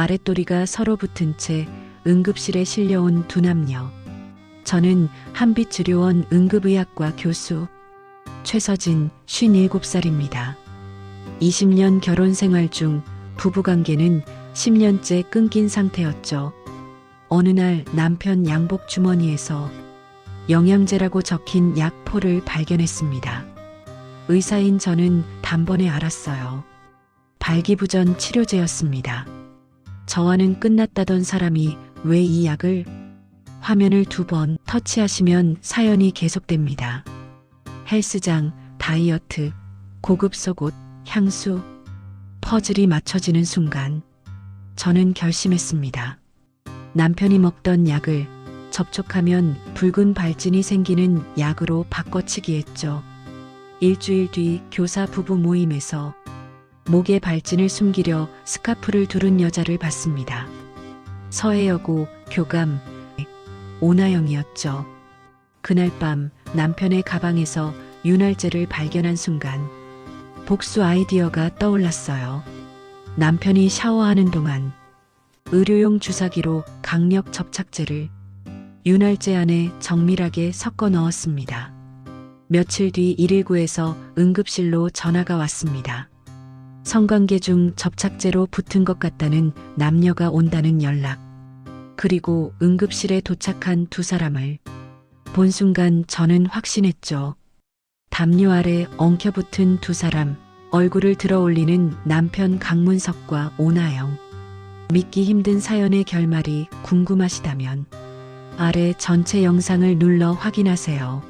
아랫도리가 서로 붙은 채 응급실에 실려온 두 남녀. 저는 한빛의료원 응급의학과 교수 최서진 57살입니다. 20년 결혼 생활 중 부부관계는 10년째 끊긴 상태였죠. 어느 날 남편 양복 주머니에서 영양제라고 적힌 약포를 발견했습니다. 의사인 저는 단번에 알았어요. 발기부전 치료제였습니다. 저와는 끝났다던 사람이 왜 이 약을 화면을 두 번 터치하시면 사연이 계속됩니다. 헬스장, 다이어트, 고급 속옷, 향수, 퍼즐이 맞춰지는 순간 저는 결심했습니다. 남편이 먹던 약을 접촉하면 붉은 발진이 생기는 약으로 바꿔치기 했죠. 일주일 뒤 교사 부부 모임에서 목에 발진을 숨기려 스카프를 두른 여자를 봤습니다. 서해여고 교감 오나영이었죠. 그날 밤 남편의 가방에서 윤활제를 발견한 순간 복수 아이디어가 떠올랐어요. 남편이 샤워하는 동안 의료용 주사기로 강력 접착제를 윤활제 안에 정밀하게 섞어 넣었습니다. 며칠 뒤 119에서 응급실로 전화가 왔습니다. 성관계 중 접착제로 붙은 것 같다는 남녀가 온다는 연락. 그리고 응급실에 도착한 두 사람을 본 순간 저는 확신했죠. 담요 아래 엉켜붙은 두 사람, 얼굴을 들어 올리는 남편 강문석과 오나영. 믿기 힘든 사연의 결말이 궁금하시다면 아래 전체 영상을 눌러 확인하세요.